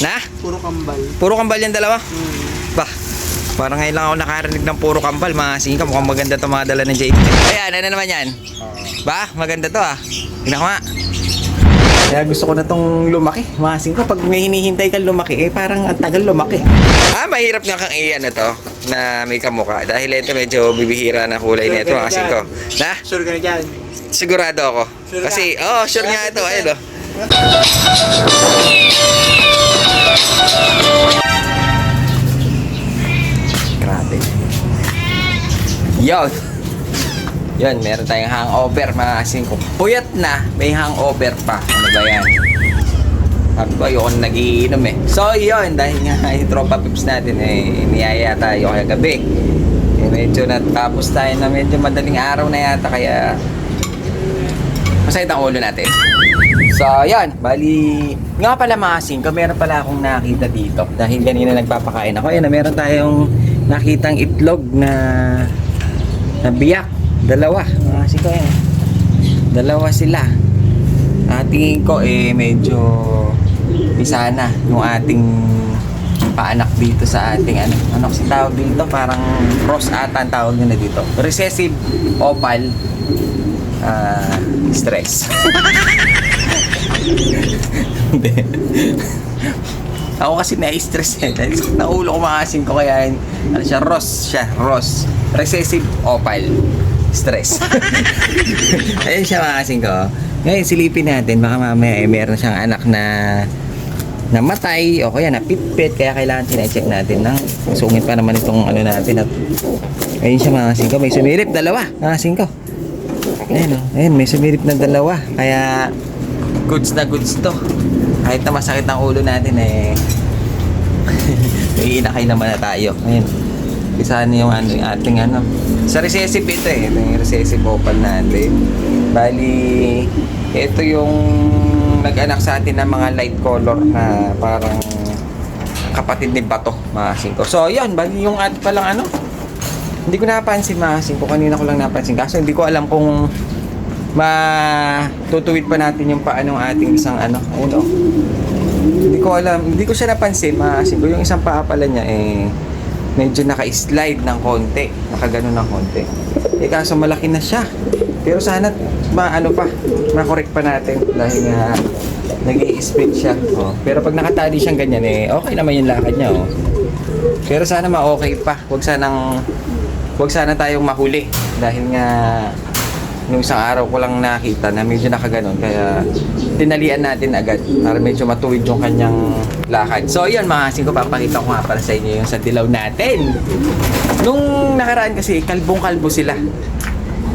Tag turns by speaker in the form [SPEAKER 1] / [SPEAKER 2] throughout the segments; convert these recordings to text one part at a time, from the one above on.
[SPEAKER 1] Na?
[SPEAKER 2] Puro kambal.
[SPEAKER 1] Puro kambal yung dalawa?
[SPEAKER 2] Hmm.
[SPEAKER 1] Bah, parang ngayon lang ako nakarinig ng puro kambal. Mga singka, mukhang maganda to mga dala ng JP. Ayan, ano naman yan? Ba, maganda to ah. Tingnan ko nga. Kaya gusto ko na tong lumaki. Mga singka, pag may hinihintay kang lumaki, eh parang ang tagal lumaki. Ah, mahirap nga kang iyan na to na may kamuka. Dahil ito medyo bibihira na kulay nito mga singko. Na?
[SPEAKER 2] Sure ka na dyan.
[SPEAKER 1] Sigurado ako.
[SPEAKER 2] Sure ka?
[SPEAKER 1] Kasi, oh, sure nga ito. Ayun oh. Grabe. Yon. Yon, meron tayong hangover mga singko. Puyat na, may hangover pa. Ano ba yan? Sabi ko, ayoko na nagiinom eh. So, yun, dahil nga yung tropa pips natin eh, niyaya tayo kaya gabi. Eh, medyo natapos tayo na medyo madaling araw na yata, kaya masakit ang ulo natin. So, yan. Bali, nga pala mga singko, meron pala akong nakita dito. Dahil kanina nagpapakain ako. Ayan, meron tayong nakitang itlog na na biyak. Dalawa. Mga singko, yan. Dalawa sila. Ah, tingin ko eh medyo isa na yung ating paanak dito sa ating ano ano kasi tawag dito parang cross ata ang tawag nila dito recessive opal ah, stress. Hindi. Ako kasi na-stress eh. Dahil sakit na ulo ko makasin ko kaya ano siya Ross siya Ross. Recessive opal. Stress. Ayun siya makasin ko. Ngayon silipin natin. Baka mamaya eh, meron siyang anak na namatay o kaya napitpit kaya kailangan sinecheck natin ng sungit pa naman itong ano natin at ayun siya mga singko may sumilip dalawa mga singko ayun o ayun may sumilip na dalawa kaya goods na goods to kahit na masakit ang ulo natin eh Iinakay naman na tayo. Ayun. Isa na yung ano, yung ating ano. Sa recessive ito eh. Ito yung recessive opal natin. Bali, ito yung nag-anak sa atin ng mga light color na parang kapatid ni Bato, mga singko. So, yun. Bali yung at palang ano. Hindi ko napansin, mga singko. Kanina ko lang napansin. Kaso hindi ko alam kung matutuwid pa natin yung paanong ating isang ano. Ayun. Hindi ko alam, hindi ko siya napansin, maasin ko. Yung isang paa pala niya, eh, medyo naka-slide ng konti. Nakaganon ng konti. Eh, kaso malaki na siya. Pero sana, maano pa, makorek pa natin. Dahil nga, nag split siya. Oh. Pero pag nakatali siyang ganyan, eh, okay naman yung lakad niya, oh. Pero sana ma-okay pa. Huwag sanang, huwag sana tayong mahuli. Dahil nga, nung isang araw ko lang nakita na medyo nakaganon kaya tinalian natin agad para medyo matuwid yung kanyang lakad. So yun mga asin ko, papakita ko nga para sa inyo yung sa dilaw natin. Nung nakaraan kasi, kalbong-kalbo sila.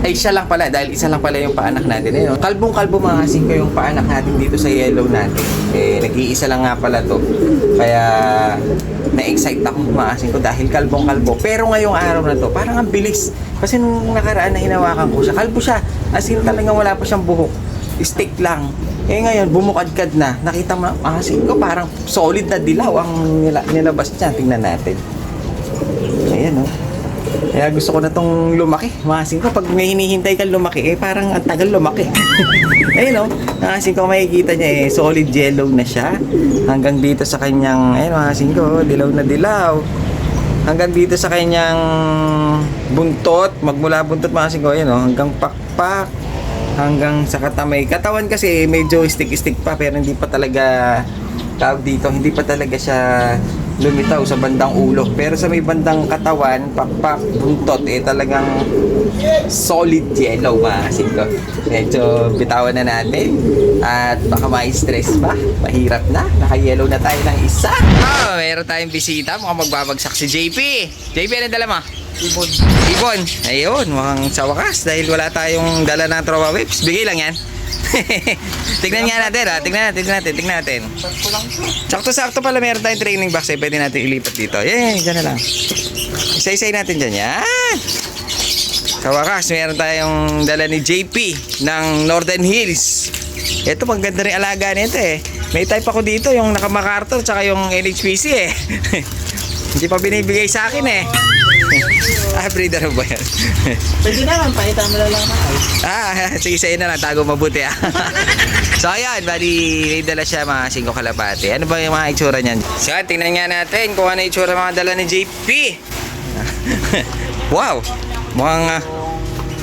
[SPEAKER 1] Ay siya lang pala, dahil isa lang pala yung paanak natin. Eh, no? Kalbong-kalbo mga asin ko yung paanak natin dito sa yellow natin. Eh, nag-iisa lang nga pala to. Kaya na-excite ako mga ko dahil kalbong-kalbo. Pero ngayong araw na to, parang ang bilis. Kasi nung nakaraan na hinawakan ko siya, kalbo siya. As in talagang wala pa siyang buhok. Stick lang. Eh ngayon, bumukadkad na. Nakita mo, mga ko, parang solid na dilaw ang nila, nilabas niya. Tingnan natin. Ayan oh. Kaya gusto ko na tong lumaki. Makasin ko, pag may hinihintay kang lumaki, eh parang ang tagal lumaki. ayun o, makasin ko makikita niya eh, solid yellow na siya. Hanggang dito sa kanyang, ayun makasin ko, dilaw na dilaw. Hanggang dito sa kanyang buntot, magmula buntot makasin ko, ayun o, hanggang pakpak. Hanggang sa katamay. Katawan kasi medyo stick-stick pa, pero hindi pa talaga tawag dito, hindi pa talaga siya lumitaw sa bandang ulo. Pero sa may bandang katawan, pakpak, buntot, eh talagang solid yellow maasin ko. Medyo bitawan na natin. At baka may stress pa. Mahirap na. Naka-yellow na tayo ng isa. Ah, meron tayong bisita. Mukhang magbabagsak si JP. JP, ano dala mo?
[SPEAKER 2] Ibon.
[SPEAKER 1] Ibon. Ayun, mukhang sa wakas. Dahil wala tayong dala ng tropa whips. Bigay lang yan. tignan nga natin ha. Tignan natin, tignan natin, tignan natin. Sakto-sakto pala meron tayong training box eh. Pwede natin ilipat dito. Yay, dyan na lang. Isa-isay natin dyan. Yan. Sa wakas, meron tayong dala ni JP ng Northern Hills. Ito, maganda rin alaga nito eh. May type ako dito, yung naka-MacArthur tsaka yung NHPC eh. Hindi pa binibigay sa akin eh. Breeder mo ba yan?
[SPEAKER 2] Pwede naman, pakita mo na lang na.
[SPEAKER 1] ah, sige sa'yo na lang, tago mabuti ah. so ayan, bali, may dala siya mga 5 kalapate. Ano ba yung mga itsura niyan? So tingnan nga natin kung ano itsura mga dala ni JP. wow, mukhang, ah,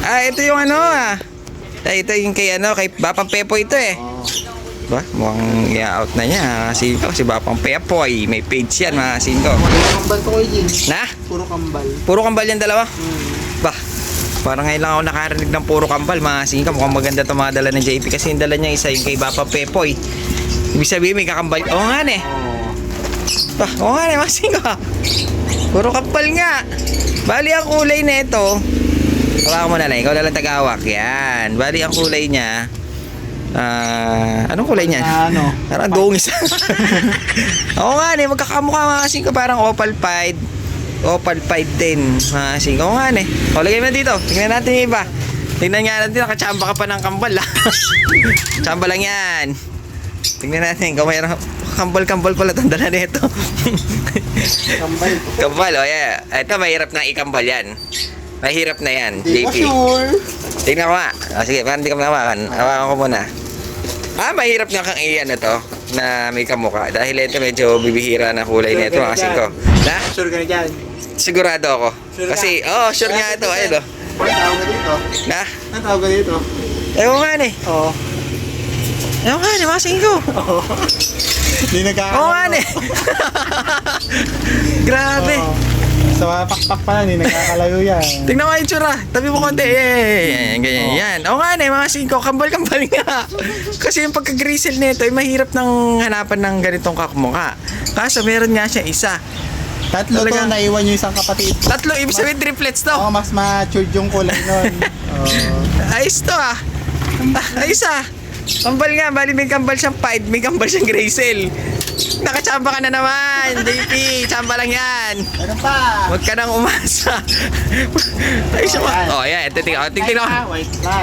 [SPEAKER 1] ah, ito yung ano ah. Ah, ito yung kay ano, kay Bapang Pepo ito eh. Ba? Mukhang i-out na niya. Kasi si Bapang Pepoy. May page yan mga singko.
[SPEAKER 2] Puro kambal Kuya Jin.
[SPEAKER 1] Na?
[SPEAKER 2] Puro kambal.
[SPEAKER 1] Puro kambal yan dalawa?
[SPEAKER 2] Hmm.
[SPEAKER 1] Ba? Parang ngayon lang ako nakarinig ng puro kambal mga singka. Mukhang maganda itong mga dala ng JP kasi yung dala niya isa yung kay Bapang Pepoy. Ibig sabihin may kakambal. Oo nga ne.
[SPEAKER 2] Oo.
[SPEAKER 1] Ba? Oo nga ne mga singka. Puro kambal nga. Bali ang kulay nito. Hawakan mo na lang. Ikaw na lang tagawak. Yan. Bali ang kulay niya. Ah, anong kulay niya?
[SPEAKER 2] Na ano?
[SPEAKER 1] Parang dungis. Oo nga, eh, magkakamukha mga kasing ko. Parang opal pied. Opal pied din. Mga kasing ko. Oo nga, eh. O, lagay mo dito. Tingnan natin yung iba. Tingnan nga natin, nakachamba ka pa ng kambal, ah. Chamba lang yan. Tingnan natin kung mayroon. Kambal-kambal pala itong dala nito.
[SPEAKER 2] Kambal.
[SPEAKER 1] kambal, oh yeah. Ito, mahirap na ikambal yan. Mahirap na yan,
[SPEAKER 2] ko
[SPEAKER 1] JP.
[SPEAKER 2] sure.
[SPEAKER 1] Tingnan ko nga. O, sige, parang hindi ka mahawakan. Hawakan ko muna. Ah, mahirap nga kang iyan na to na may kamukha. Dahil ito medyo bibihira na kulay nito mga singko. Na?
[SPEAKER 2] Sure ka na dyan.
[SPEAKER 1] Sigurado ako.
[SPEAKER 2] Sure
[SPEAKER 1] Kasi, oh, sure nga ito. Ayun, oh.
[SPEAKER 2] Ano tawag ka dito?
[SPEAKER 1] Na?
[SPEAKER 2] Ano tawag ka dito?
[SPEAKER 1] Ewan nga ni.
[SPEAKER 2] Oo.
[SPEAKER 1] Ewan nga ni, mga singko.
[SPEAKER 2] Oo. Hindi nagkakaroon.
[SPEAKER 1] Oo nga ni. Grabe.
[SPEAKER 2] Oo. Sa mga pakpak pa hindi nagkakalayo yan.
[SPEAKER 1] Tingnan mo yung tsura. Tabi mo konti. Eh, ganyan,
[SPEAKER 2] Oo.
[SPEAKER 1] yan. Oo nga ni, mga singko. Kambal-kambal nga. Kasi yung pagka-grizzle nito, ay mahirap ng hanapan ng ganitong kakmukha. Kaso meron nga siya isa.
[SPEAKER 2] Tatlo
[SPEAKER 1] Talaga?
[SPEAKER 2] to, naiwan yung isang kapatid.
[SPEAKER 1] Tatlo, ibig sabihin triplets to.
[SPEAKER 2] Oo, mas matured yung kulay nun. Oo.
[SPEAKER 1] Ayos to ah. Ah, Ayos ah. Kambal nga, bali may kambal siyang pied, may kambal siyang graysel. Nakachamba ka na naman, JP. Chamba lang yan.
[SPEAKER 2] Ano pa?
[SPEAKER 1] Huwag ka nang umasa. Ayos mo. Oh, yan. Ito, tingnan ko. Tingnan ko.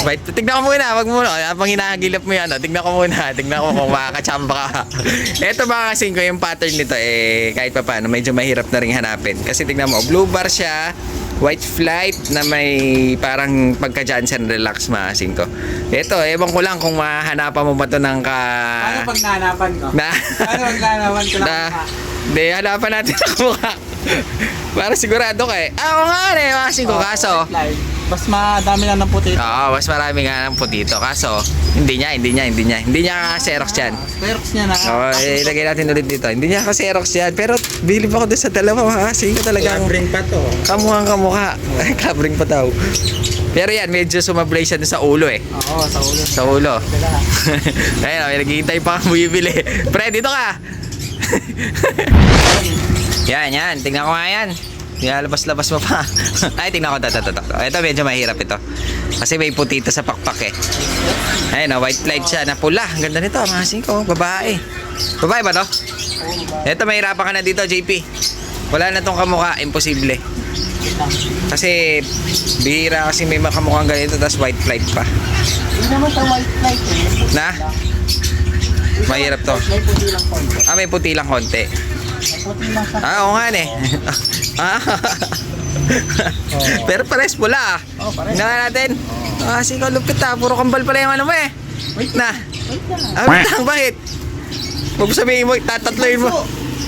[SPEAKER 1] Wait, tignan ko muna, wag muna. Habang hinahagilap mo yan, oh, ko muna. Tignan ko kung makakachamba ka. Ito mga kasing ko, yung pattern nito, eh, kahit pa paano, medyo mahirap na rin hanapin. Kasi tignan mo, blue bar siya, white flight na may parang pagka Johnson relax mga kasing ko. Ito, ewan ko lang kung mahanapan mo ba ito ng ka...
[SPEAKER 2] Paano pag nahanapan ko?
[SPEAKER 1] Na...
[SPEAKER 2] Paano pag nahanapan ko
[SPEAKER 1] na... Hindi, hanapan natin ang mukha. Para sigurado ka eh. Ah, oo nga eh, mga kasing ko. Kaso,
[SPEAKER 2] Mas madami lang ng puti.
[SPEAKER 1] Oo, mas marami nga ng putito. Kaso, hindi niya, hindi niya, hindi niya. Hindi niya Xerox yan.
[SPEAKER 2] Xerox niya na.
[SPEAKER 1] Oo, eh, ilagay natin ulit dito. Hindi niya kasi Xerox yan. Pero, bilib ako doon sa dalawa. Ha? Kasi ko talagang
[SPEAKER 2] Bring pa to.
[SPEAKER 1] kamukhang kamukha. Kabring pa daw. Pero yan, medyo sumablay siya sa ulo eh.
[SPEAKER 2] Oo, sa ulo.
[SPEAKER 1] Sa ulo. Ayun, may naghihintay pa kang bumibili. Pre, dito ka! yan, yan. Tingnan ko nga yan. Nilalabas-labas mo pa. Ay, tingnan ko. Ito, ito, ito. Ito, medyo mahirap ito. Kasi may putito sa pakpak eh. Ayun, oh, white light siya na pula. Ang ganda nito, mga singko. Babae. Babae ba to? Ito, mahirapan ka na dito, JP. Wala na tong kamukha. Imposible. Kasi, bihira kasi may makamukhang ganito, tapos white flight pa.
[SPEAKER 2] Hindi naman sa white light eh. Puti
[SPEAKER 1] Na? Mahirap to.
[SPEAKER 2] May puti lang konti.
[SPEAKER 1] Ah, may puti lang konti. Ah, oo nga eh. ah. Pero pares pula ah.
[SPEAKER 2] Oo, pares.
[SPEAKER 1] Tingnan natin. Ah, sige, lupit ah. Puro kambal pala yung ano mo eh.
[SPEAKER 2] Wait
[SPEAKER 1] Na.
[SPEAKER 2] Wait lang.
[SPEAKER 1] Ah, wait lang, bakit? Huwag mo sabihin mo, tatatloyin mo.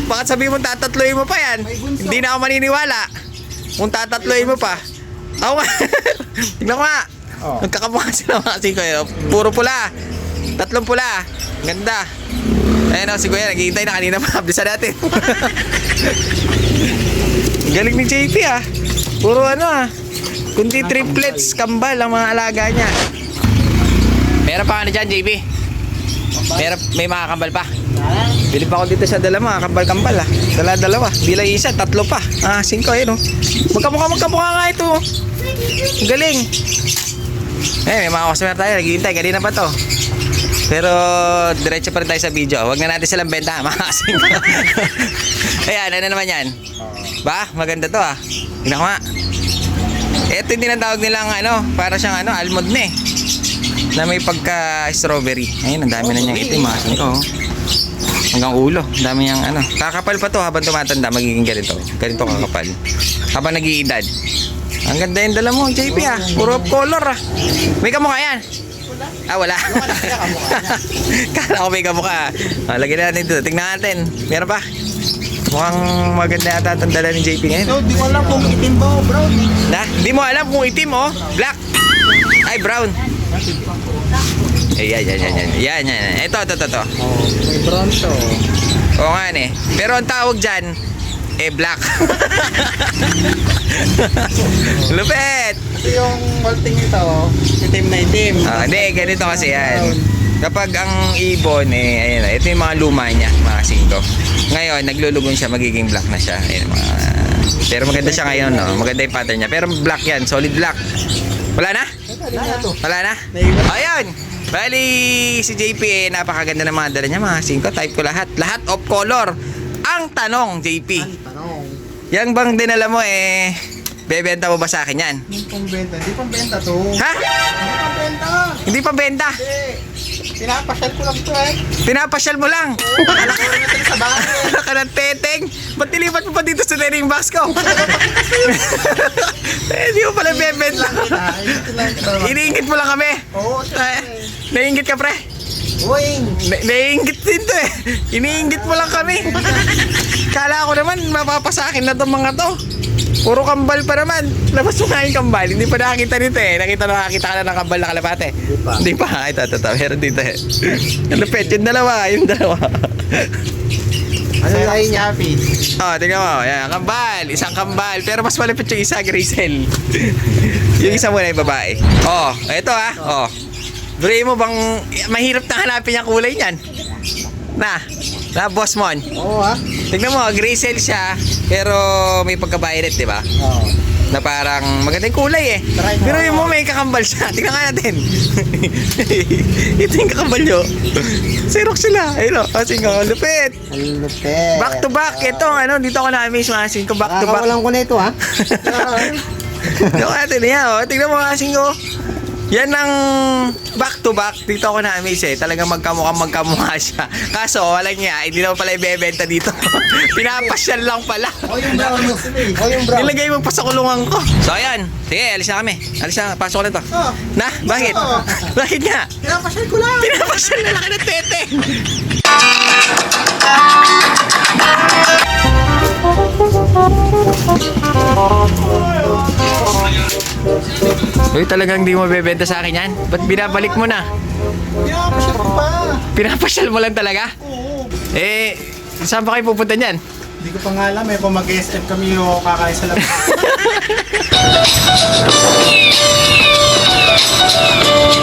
[SPEAKER 1] Bakit sabihin mo, tatatloyin mo pa yan? Hindi na ako maniniwala. Kung tatatloyin mo pa. Ako nga. Tingnan ko nga.
[SPEAKER 2] Oh.
[SPEAKER 1] Nagkakamukha sila mga siko. eh. Puro pula. Tatlong pula. Ganda. Ayun o, si Kuya, naghihintay na kanina pa. Bisa natin. Galing ni JP ah. Puro ano ah. Kundi triplets, kambal ang mga alaga niya. Meron pa ano dyan, JP? Meron, may mga kambal pa. Bili pa ako dito sa dala mga kambal-kambal ah. Dala dalawa. Bilang isa, tatlo pa. Ah, singko ayun oh. Magkamukha magkamukha nga ito. oh. Galing. Eh, may mga customer tayo. Naghihintay. Kanina pa to. Pero, diretso pa rin tayo sa video. Huwag na natin silang benta. Mga singko. Ayan, ano naman yan? Ba? Maganda to ah. Tingnan ko nga. Ito yung tinatawag nilang ano, para siyang ano, almond na eh. Na may pagka-strawberry. Ayun, ang dami na niyang itim mga oh. Hanggang ulo. Ang dami niyang ano. Kakapal pa to habang tumatanda. Magiging ganito. Ganito kakapal. Habang nag-iedad. Ang ganda yung dala mo, JP ah. Puro color ah. May kamukha yan. Ah, wala. Kala ko may kamukha. Ah, lagyan natin dito. Tingnan natin. Meron pa? Mukhang maganda yata itong dala ni JP ngayon.
[SPEAKER 2] So, di ko alam kung itim ba o brown.
[SPEAKER 1] Na, di mo alam kung itim oh. Black. Ay, brown. Eh, yan, yan, yan, yan. Yan, yan. yan. Ito, ito, ito, ito.
[SPEAKER 2] Oh, may brown to.
[SPEAKER 1] Oo nga eh. Pero ang tawag dyan, eh, black. Lupet!
[SPEAKER 2] Kasi yung malting ito, itim na itim.
[SPEAKER 1] Ah, hindi, ganito kasi yan. Kapag ang ibon, eh, ayun, ito yung mga luma niya, mga singko. Ngayon, naglulugon siya, magiging black na siya. Ayun, mga... Pero maganda siya ngayon, no? Maganda yung pattern niya. Pero black yan, solid black. Wala na?
[SPEAKER 2] Wala
[SPEAKER 1] na? Ayun! Bali, si JP, eh, napakaganda ng mga dala niya, mga singko. Type ko lahat. Lahat of color. Ang tanong, JP,
[SPEAKER 2] Ang tanong.
[SPEAKER 1] yang bang dinala mo, eh, bebenta mo ba sa akin yan?
[SPEAKER 2] Yung pambenta. Hindi pambenta to.
[SPEAKER 1] Ha?
[SPEAKER 2] Hindi pambenta.
[SPEAKER 1] Hindi pa benta.
[SPEAKER 2] Hindi. Pinapasyal ko lang to eh.
[SPEAKER 1] Pinapasyal mo lang.
[SPEAKER 2] Alam ko na sa bahay.
[SPEAKER 1] Wala ka ng teteng. Ba't tilipat mo pa dito sa tening box ko? eh, di mo pala bebenta. Iniingit mo lang kami.
[SPEAKER 2] Oo,
[SPEAKER 1] Eh, naiingit ka pre.
[SPEAKER 2] Uwing.
[SPEAKER 1] Na- naiingit din to eh. Iniingit mo lang kami. Kala ko naman mapapasakin na tong mga to. Puro kambal pa naman. Labas mo nga yung kambal. Hindi pa nakakita nito eh. Nakita nakakita ka na ng kambal na kalapate.
[SPEAKER 2] Hindi pa.
[SPEAKER 1] Hindi pa. Ito, ito, ito. Meron dito eh. Ang lupit. Yung dalawa. Yung dalawa.
[SPEAKER 2] Ano lahi niya, Happy?
[SPEAKER 1] Oh, tingnan mo. Yan, kambal. Isang kambal. Pero mas malapit yung isa, Grisel. yung isa muna yung babae. Oh, ito ah. Oh. Dure mo bang mahirap na hanapin yung kulay niyan? Na. Na, boss mon.
[SPEAKER 2] Oo ha.
[SPEAKER 1] Tingnan mo, Grisel siya. Pero may pagka-violet, di ba?
[SPEAKER 2] Oo.
[SPEAKER 1] Na parang magandang kulay eh.
[SPEAKER 2] Try.
[SPEAKER 1] Pero yung mo may kakambal siya. Tingnan nga natin. Ito yung kakambal nyo. Sirok sila. Ayun o. Kasi nga, lupit.
[SPEAKER 2] Ang lupit.
[SPEAKER 1] Back to back. Ito, ano, dito ako na-amaze mga ko. Back to back.
[SPEAKER 2] Nakakawalan ko na ito ha.
[SPEAKER 1] Tingnan natin yan, oh. Tingnan mo asin ko. Yan ang back to back. Dito ako na-amaze eh. Talagang magkamukha magkamukha siya. Kaso, wala niya. Hindi naman pala ibebenta dito. Pinapasyal lang pala.
[SPEAKER 2] O yung brown mo. O yung brown.
[SPEAKER 1] Nilagay mo pa sa kulungan ko. So, ayan. Sige, alis na kami. Alis na. Pasok ko na to.
[SPEAKER 2] Oh.
[SPEAKER 1] Na? Bakit?
[SPEAKER 2] Oh.
[SPEAKER 1] Bakit nga?
[SPEAKER 2] Pinapasyal ko lang.
[SPEAKER 1] Pinapasyal na laki ng tete. Uy, talagang di mo bebenta sa akin yan? Ba't binabalik mo na?
[SPEAKER 2] Pinapasyal ko pa.
[SPEAKER 1] Pinapasyal mo lang talaga?
[SPEAKER 2] Oo.
[SPEAKER 1] Eh, saan pa kayo pupunta niyan?
[SPEAKER 2] Hindi ko pa nga alam eh kung mag-SM kami o kakain sa labas.